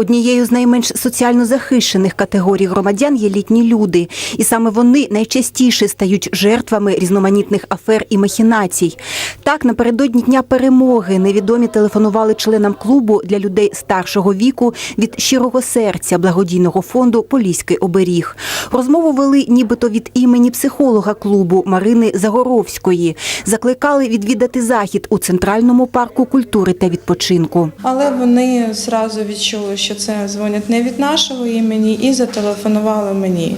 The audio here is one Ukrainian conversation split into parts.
Однією з найменш соціально захищених категорій громадян є літні люди, і саме вони найчастіше стають жертвами різноманітних афер і махінацій. Так, напередодні дня перемоги невідомі телефонували членам клубу для людей старшого віку від щирого серця благодійного фонду Поліський оберіг. Розмову вели нібито від імені психолога клубу Марини Загоровської. Закликали відвідати захід у центральному парку культури та відпочинку. Але вони зразу відчули, що це дзвонять не від нашого імені, і зателефонували мені.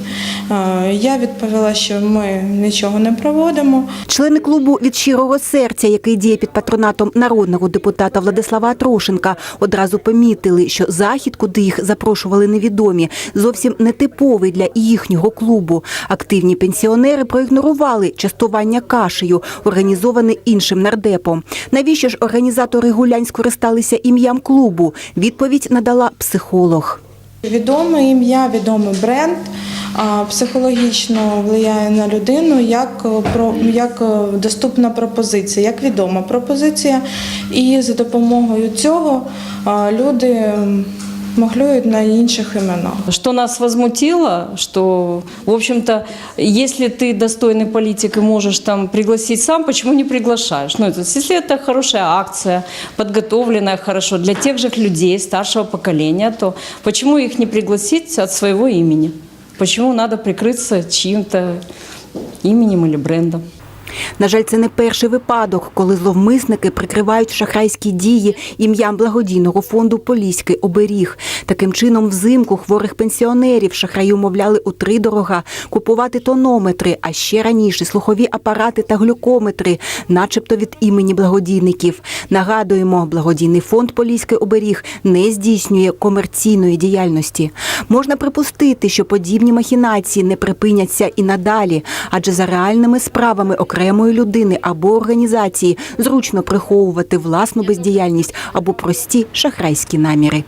Е, Я відповіла, що ми нічого не проводимо. Члени клубу від щирого серця, який діє під патронатом народного депутата Владислава Атрошенка, одразу помітили, що захід, куди їх запрошували невідомі, зовсім не типовий для їхнього клубу. Активні пенсіонери проігнорували частування кашею, організоване іншим нардепом. Навіщо ж організатори гулянь скористалися ім'ям клубу? Відповідь надала психолог. Відоме ім'я, відомий бренд психологічно впливає на людину як, е, про- як е, доступна пропозиція, як відома пропозиція. І за допомогою цього а, люди м, махлюють на інших іменах. Что нас возмутило, что, в общем-то, если ты достойный политик и можешь там пригласить сам, почему не приглашаешь? Ну, это, если это хорошая акция, подготовленная хорошо для тех же людей старшего поколения, то почему их не пригласить от своего имени? Почему надо прикрыться чьим-то именем или брендом? На жаль, це не перший випадок, коли зловмисники прикривають шахрайські дії ім'ям благодійного фонду Поліський оберіг. Таким чином, взимку хворих пенсіонерів шахраї умовляли утридорога купувати тонометри, а ще раніше слухові апарати та глюкометри, начебто від імені благодійників. Нагадуємо, благодійний фонд Поліський оберіг не здійснює комерційної діяльності. Можна припустити, що подібні махінації не припиняться і надалі, адже за реальними справами окремої людини або організації зручно приховувати власну бездіяльність або прості шахрайські наміри.